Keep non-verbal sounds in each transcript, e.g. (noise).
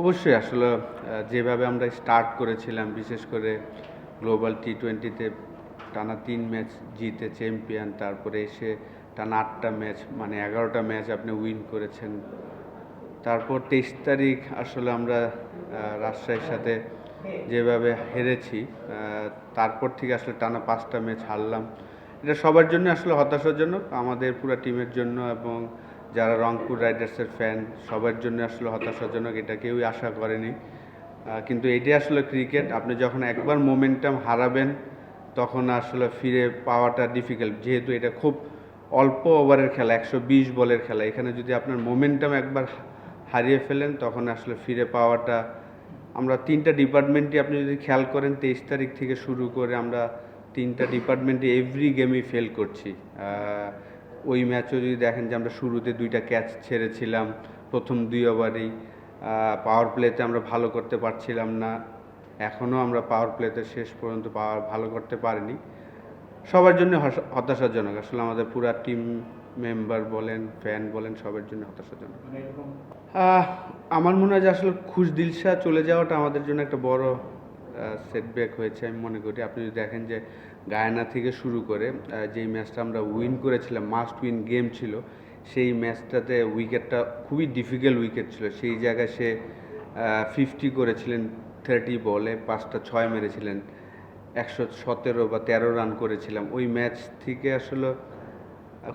অবশ্যই আসলে যেভাবে আমরা স্টার্ট করেছিলাম, বিশেষ করে গ্লোবাল টি টোয়েন্টিতে টানা তিন ম্যাচ জিতে চ্যাম্পিয়ন তারপরে এসে টানা আটটা ম্যাচ মানে এগারোটা ম্যাচ আপনি উইন করেছেন। তারপর তেইশ তারিখ আসলে আমরা রাজশাহীর সাথে যেভাবে হেরেছি তারপর থেকে আসলে টানা পাঁচটা ম্যাচ হারলাম। এটা সবার জন্য আসলে হতাশাজনক, আমাদের পুরো টিমের জন্য এবং যারা রংপুর রাইডার্সের ফ্যান সবার জন্য আসলে হতাশাজনক, এটা কেউই আশা করেনি। কিন্তু এটাই আসলে ক্রিকেট আপনি যখন একবার মোমেন্টাম হারাবেন, তখন আসলে ফিরে পাওয়াটা ডিফিকাল্ট যেহেতু এটা খুব অল্প ওভারের খেলা, একশো বিশ বলের খেলা, এখানে যদি আপনার মোমেন্টাম একবার হারিয়ে ফেলেন, তখন আসলে ফিরে পাওয়াটা, আমরা তিনটা ডিপার্টমেন্টই আপনি যদি খেয়াল করেন, তেইশ তারিখ থেকে শুরু করে আমরা তিনটা ডিপার্টমেন্টে এভরি গেমই ফেল করছি। ওই ম্যাচও যদি দেখেন যে আমরা শুরুতে দুইটা ক্যাচ ছেড়েছিলাম প্রথম দুই ওভারেই পাওয়ার প্লেতে আমরা ভালো করতে পারছিলাম না এখনও আমরা পাওয়ার প্লেতে শেষ পর্যন্ত পাওয়ার ভালো করতে পারিনি। সবার জন্য হতাশাজনক আসলে আমাদের পুরা টিম মেম্বার বলেন ফ্যান বলেন সবার জন্য হতাশাজনক। আমার মনে হয় যে আসলে খুশ দিলশা চলে যাওয়াটা আমাদের জন্য একটা বড় সেটব্যাক হয়েছে আমি মনে করি। আপনি যদি দেখেন যে গায়ানা থেকে শুরু করে যেই ম্যাচটা আমরা উইন করেছিলাম মাস্ট উইন গেম ছিল, সেই ম্যাচটাতে উইকেটটা খুবই ডিফিকাল্ট উইকেট ছিল। সেই জায়গায় সে ফিফটি করেছিলেন থার্টি বলে, পাঁচটা ছয় মেরেছিলেন, একশো সতেরো বা তেরো রান করেছিলাম। ওই ম্যাচ থেকে আসলে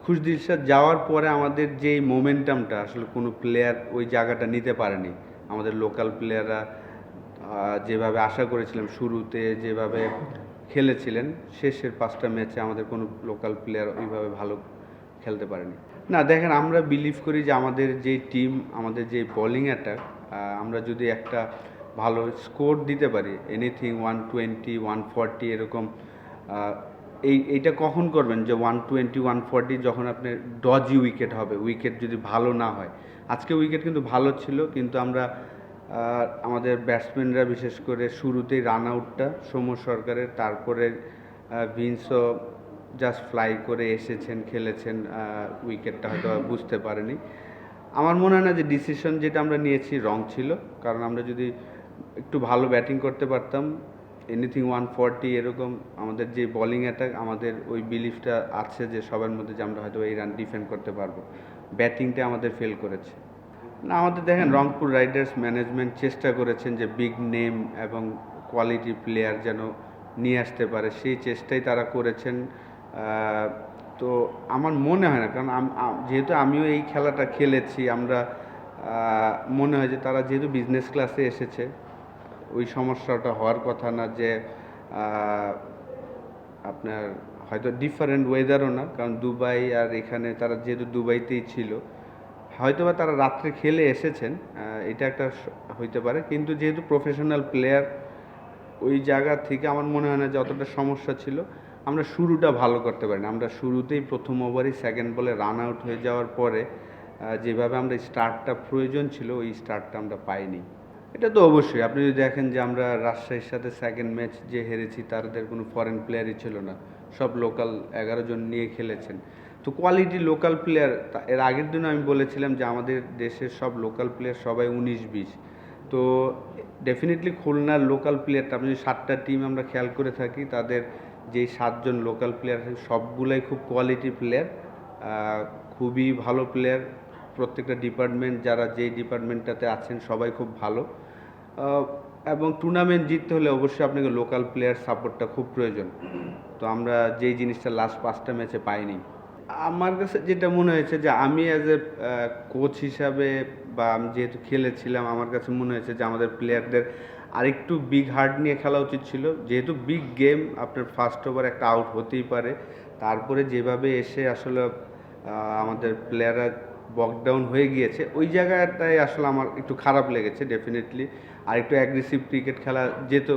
খুশদিল যাওয়ার পরে আমাদের যেই মোমেন্টামটা আসলে কোনো প্লেয়ার ওই জায়গাটা নিতে পারেনি। আমাদের লোকাল প্লেয়াররা যেভাবে আশা করেছিলাম শুরুতে, যেভাবে খেলেছিলেন, শেষের পাঁচটা ম্যাচে আমাদের কোনো লোকাল প্লেয়ার ওইভাবে ভালো খেলতে পারেনি। না, দেখেন, আমরা বিলিভ করি যে আমাদের যে টিম আমাদের যে বোলিং অ্যাটাক আমরা যদি একটা ভালো স্কোর দিতে পারি anything one twenty one forty এরকম এই, এইটা কখন করবেন যে ওয়ান টোয়েন্টি ওয়ান ফর্টি যখন আপনার ডজি উইকেট হবে উইকেট যদি ভালো না হয়। আজকে উইকেট কিন্তু ভালো ছিল, কিন্তু আমরা আহ, আমাদের ব্যাটসম্যানরা বিশেষ করে শুরুতেই রান আউটটা সৌম্য সরকারের তারপরে ভিন্সও জাস্ট ফ্লাই করে এসেছেন খেলেছেন উইকেটটা হয়তো (laughs) বুঝতে পারেনি। আমার মনে হয় না যে ডিসিশন যেটা আমরা নিয়েছি রং ছিল কারণ আমরা যদি একটু ভালো ব্যাটিং করতে পারতাম এনিথিং ওয়ান ফর্টি এরকম আমাদের যে বোলিং অ্যাটাক আমাদের ওই বিলিফটা আছে যে সবার মধ্যে যে আমরা হয়তো এই রান ডিফেন্ড করতে পারব। ব্যাটিংটা আমাদের ফেল করেছে। না, আমাদের দেখেন রংপুর রাইডার্স ম্যানেজমেন্ট চেষ্টা করেছেন যে বিগ নেম এবং কোয়ালিটি প্লেয়ার যেন নিয়ে আসতে পারে, সেই চেষ্টাই তারা করেছেন। তো আমার মনে হয় না, কারণ যেহেতু আমিও এই খেলাটা খেলেছি, আমরা মনে হয় যে তারা যেহেতু বিজনেস ক্লাসে এসেছে, ওই সমস্যাটা হওয়ার কথা না যে আপনার হয়তো ডিফারেন্ট ওয়েদারও না, কারণ দুবাই আর এখানে তারা যেহেতু দুবাইতেই ছিল হয়তোবা তারা রাত্রে খেলে এসেছেন এটা একটা হইতে পারে। কিন্তু যেহেতু প্রফেশনাল প্লেয়ার ওই জায়গা থেকে আমার মনে হয় না যে অতটা সমস্যা ছিল। আমরা শুরুটা ভালো করতে পারি না আমরা শুরুতেই প্রথম ওভারই সেকেন্ড বলে রান আউট হয়ে যাওয়ার পরে যেভাবে আমরা স্টার্টটা প্রয়োজন ছিল, ওই স্টার্টটা আমরা পাইনি। এটা তো অবশ্যই। আপনি যদি দেখেন যে আমরা রাজশাহীর সাথে সেকেন্ড ম্যাচ যে হেরেছি, তাদের কোনো ফরেন প্লেয়ারই ছিল না। সব লোকাল এগারো জন নিয়ে খেলেছেন। তো কোয়ালিটি লোকাল প্লেয়ার এর আগের দিনও আমি বলেছিলাম যে আমাদের দেশের সব লোকাল প্লেয়ার সবাই উনিশ বিশ। তো ডেফিনেটলি খুলনার লোকাল প্লেয়ারটা আপনি সাতটা টিম আমরা খেয়াল করে থাকি, তাদের যেই সাতজন লোকাল প্লেয়ার সবগুলাই খুব কোয়ালিটি প্লেয়ার খুবই ভালো প্লেয়ার প্রত্যেকটা ডিপার্টমেন্ট যারা যেই ডিপার্টমেন্টটাতে আছেন, সবাই খুব ভালো। এবং টুর্নামেন্ট জিততে হলে অবশ্যই আপনাকে লোকাল প্লেয়ার সাপোর্টটা খুব প্রয়োজন। তো আমরা যেই জিনিসটা লাস্ট পাঁচটা ম্যাচে পাইনি। আমার কাছে যেটা মনে হয়েছে যে আমি অ্যাজ এ কোচ হিসাবে বা আমি যেহেতু খেলেছিলাম, আমার কাছে মনে হয়েছে যে আমাদের প্লেয়ারদের আরেকটু বিগ হার্ড নিয়ে খেলা উচিত ছিল। যেহেতু বিগ গেম আপনার ফার্স্ট ওভার একটা আউট হতেই পারে। তারপরে যেভাবে এসে আসলে আমাদের প্লেয়াররা বকডাউন হয়ে গিয়েছে, ওই জায়গাটায় আসলে আমার একটু খারাপ লেগেছে ডেফিনেটলি আর একটু অ্যাগ্রেসিভ ক্রিকেট খেলা যেত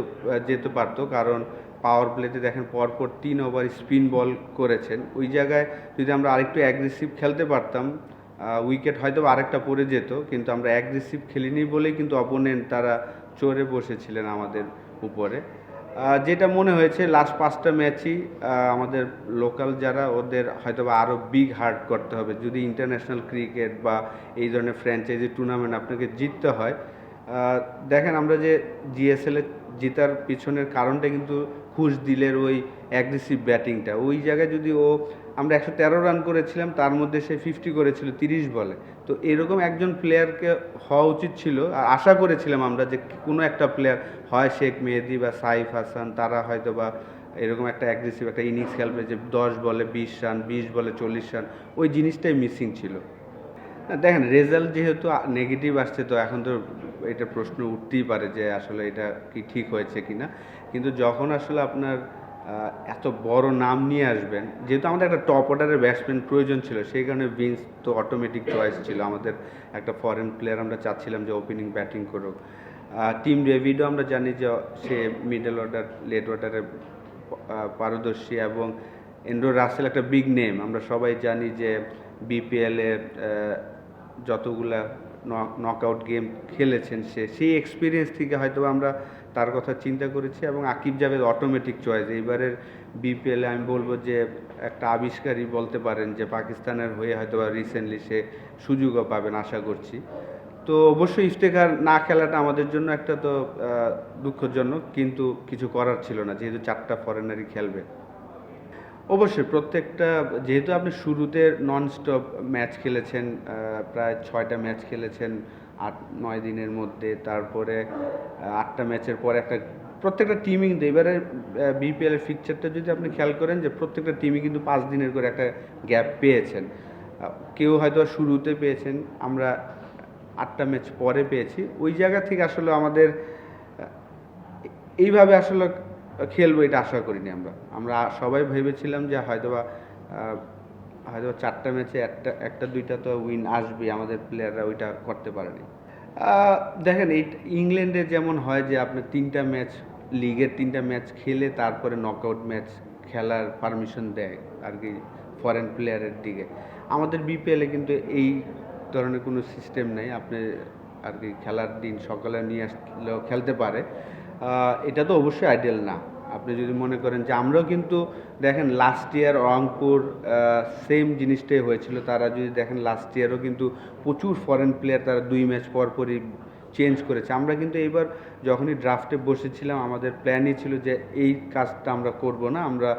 যেতে পারতো। কারণ পাওয়ার প্লেতে দেখেন পরপর তিন ওভার স্পিন বল করেছেন। ওই জায়গায় যদি আমরা আরেকটু অ্যাগ্রেসিভ খেলতে পারতাম উইকেট হয়তো আরেকটা পড়ে যেত, কিন্তু আমরা অ্যাগ্রেসিভ খেলিনি বলেই কিন্তু অপোনেন্ট তারা চড়ে বসেছিলেন আমাদের উপরে। যেটা মনে হয়েছে লাস্ট পাঁচটা ম্যাচই আমাদের লোকাল যারা, ওদের হয়তো বা আরও বিগ হার্ট করতে হবে। যদি ইন্টারন্যাশনাল ক্রিকেট বা এই ধরনের ফ্র্যাঞ্চাইজি টুর্নামেন্ট আপনাকে জিততে হয় দেখেন আমরা যে জিএসএল এর জেতার পিছনের কারণটা কিন্তু খুশ দিলের ওই অ্যাগ্রেসিভ ব্যাটিংটা ওই জায়গায় যদি ও, আমরা একশো তেরো রান করেছিলাম, তার মধ্যে সে ফিফটি করেছিল, তিরিশ বলে। তো এরকম একজন প্লেয়ারকে হওয়া উচিত ছিল, আর আশা করেছিলাম আমরা যে কোনো একটা প্লেয়ার হয় শেখ মেহেদি বা সাইফ হাসান, তারা হয়তো বা এরকম একটা অ্যাগ্রেসিভ একটা ইনিংস খেলবে যে দশ বলে বিশ রান বিশ বলে চল্লিশ রান ওই জিনিসটাই মিসিং ছিল। দেখেন রেজাল্ট যেহেতু নেগেটিভ আসছে, তো এখন তো এটা প্রশ্ন উঠতেই পারে যে আসলে এটা কি ঠিক হয়েছে কি না কিন্তু যখন আসলে আপনার এত বড় নাম নিয়ে আসবেন, যেহেতু আমাদের একটা টপ অর্ডারের ব্যাটসম্যান প্রয়োজন ছিল, সেই কারণে বিন্স তো অটোমেটিক চয়েস ছিল। আমাদের একটা ফরেন প্লেয়ার আমরা চাচ্ছিলাম যে ওপেনিং ব্যাটিং করুক। টিম ডেভিডও আমরা জানি যে, সে মিডল অর্ডার লেট অর্ডারে পারদর্শী এবং এন্ড্রো রাসেল একটা বিগ নেম আমরা সবাই জানি যে বিপিএলে যতগুলা নকআউট গেম খেলেছেন সে, সেই এক্সপিরিয়েন্স থেকে হয়তো আমরা তার কথা চিন্তা করেছি এবং আকিব জাভেদ অটোমেটিক চয়েস এইবারের বিপিএলে আমি বলব যে, একটা আবিষ্কারই বলতে পারেন যে, পাকিস্তানের হয়ে হয়তো রিসেন্টলি সে সুযোগও পাবেন আশা করছি। তো অবশ্যই ইফতেখার না খেলাটা আমাদের জন্য একটা তো দুঃখজনক, কিন্তু কিছু করার ছিল না, যেহেতু চারটা ফরেনারই খেলবে। অবশ্যই, প্রত্যেকটা, যেহেতু আপনি শুরুতে নন স্টপ ম্যাচ খেলেছেন প্রায় ছয়টা ম্যাচ খেলেছেন, আট, নয় দিনের মধ্যে, তারপরে আটটা ম্যাচের পর একটা, প্রত্যেকটা টিমই কিন্তু, এবারে বিপিএল এর ফিকচারটা যদি আপনি খেয়াল করেন যে, প্রত্যেকটা টিমই কিন্তু পাঁচ দিনের করে একটা গ্যাপ পেয়েছেন। কেউ হয়তো শুরুতে পেয়েছেন, আমরা আটটা ম্যাচ পরে পেয়েছি। ওই জায়গা থেকে আসলে আমাদের এইভাবে আসলে খেলব এটা আশা করিনি আমরা। আমরা সবাই ভেবেছিলাম যে হয়তোবা হয়তো চারটা ম্যাচে একটা একটা দুইটা তো উইন আসবে আমাদের প্লেয়াররা ওইটা করতে পারেনি। দেখেন, এই ইংল্যান্ডে যেমন হয় যে আপনি তিনটা ম্যাচ লিগের তিনটা ম্যাচ খেলে তারপরে নকআউট ম্যাচ খেলার পারমিশন দেয় আর কি ফরেন প্লেয়ারের দিকে। আমাদের বিপিএলে কিন্তু এই ধরনের কোনো সিস্টেম নেই। আপনি আর কি খেলার দিন সকালে নিয়ে আসলেও খেলতে পারে। এটা তো অবশ্যই আইডিয়াল না। আপনি যদি মনে করেন যে আমরাও কিন্তু দেখেন লাস্ট ইয়ার রংপুর সেম জিনিসটাই হয়েছিল। তারা যদি দেখেন লাস্ট ইয়ারও কিন্তু প্রচুর ফরেন প্লেয়ার তারা দুই ম্যাচ পর পরই চেঞ্জ করেছে। আমরা কিন্তু এইবার যখনই ড্রাফটে বসেছিলাম, আমাদের প্ল্যানই ছিল যে এই কাজটা আমরা করব না। আমরা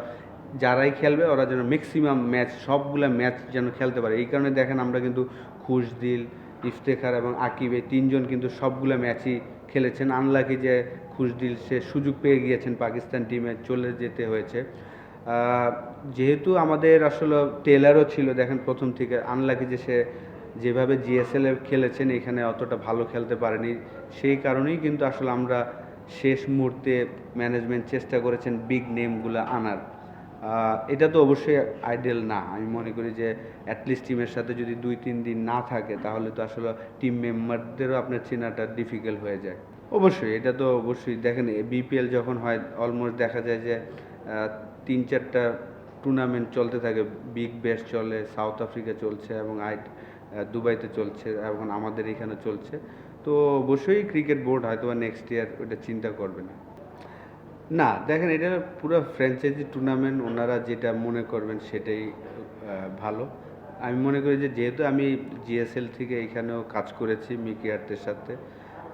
যারাই খেলবে, ওরা যেন ম্যাক্সিমাম ম্যাচ সবগুলো ম্যাচ যেন খেলতে পারে। এই কারণে দেখেন আমরা কিন্তু খুশদিল, ইফতেখার এবং আকিব, এই তিনজন কিন্তু সবগুলো ম্যাচই খেলেছেন। আনলাকি যে খুশদিল, সে সুযোগ পেয়ে গিয়েছেন পাকিস্তান টিমে চলে যেতে হয়েছে। যেহেতু আমাদের আসলে টেলারও ছিল, দেখেন প্রথম থেকে আনলাকি যে সে যেভাবে জিএসএল এ খেলেছেন, এখানে অতটা ভালো খেলতে পারেনি। সেই কারণেই কিন্তু আসলে আমরা শেষ মুহূর্তে ম্যানেজমেন্ট চেষ্টা করেছেন বিগ নেমগুলো আনার। এটা তো অবশ্যই আইডিয়াল না। আমি মনে করি যে অ্যাটলিস্ট টিমের সাথে যদি দুই, তিন দিন না থাকে, তাহলে তো আসলে টিম মেম্বারদেরও আপনার চেনাটা ডিফিকাল্ট হয়ে যায়। অবশ্যই, এটা তো অবশ্যই। দেখেন বিপিএল যখন হয় অলমোস্ট দেখা যায় যে তিন, চারটা টুর্নামেন্ট চলতে থাকে। বিগ ব্যাশ চলে সাউথ আফ্রিকা চলছে এবং আইট দুবাইতে চলছে এবং আমাদের এখানে চলছে। তো অবশ্যই ক্রিকেট বোর্ড হয়তো নেক্সট ইয়ার ওটা চিন্তা করবে না। না, দেখেন এটা পুরো ফ্র্যাঞ্চাইজি টুর্নামেন্ট ওনারা যেটা মনে করবেন সেটাই ভালো। আমি মনে করি যে যেহেতু আমি জিএসএল থেকে এখানেও কাজ করেছি মিকি আর্টের সাথে,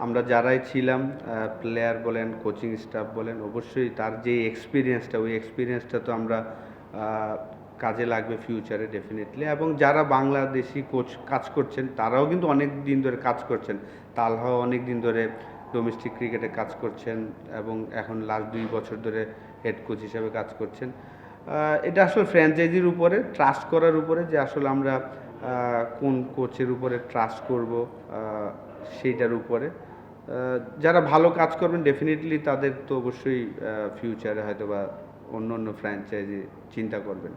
আমরা যারাই ছিলাম প্লেয়ার বলেন কোচিং স্টাফ বলেন, অবশ্যই তার যে এক্সপিরিয়েন্সটা ওই এক্সপিরিয়েন্সটা তো আমরা কাজে লাগবে ফিউচারে ডেফিনেটলি এবং যারা বাংলাদেশি কোচ কাজ করছেন, তারাও কিন্তু অনেক দিন ধরে কাজ করছেন। তালহাও অনেক দিন ধরে ডোমেস্টিক ক্রিকেটে কাজ করছেন এবং এখন লাস্ট দুই বছর ধরে হেড কোচ হিসেবে কাজ করছেন। এটা আসলে ফ্র্যাঞ্চাইজির উপরে ট্রাস্ট করার উপরে যে আসলে আমরা কোন কোচের উপরে ট্রাস্ট করব সেইটার উপরে। যারা ভালো কাজ করবেন ডেফিনেটলি তাদের তো অবশ্যই ফিউচারে হয়তো বা অন্য অন্য ফ্র্যাঞ্চাইজি চিন্তা করবেন।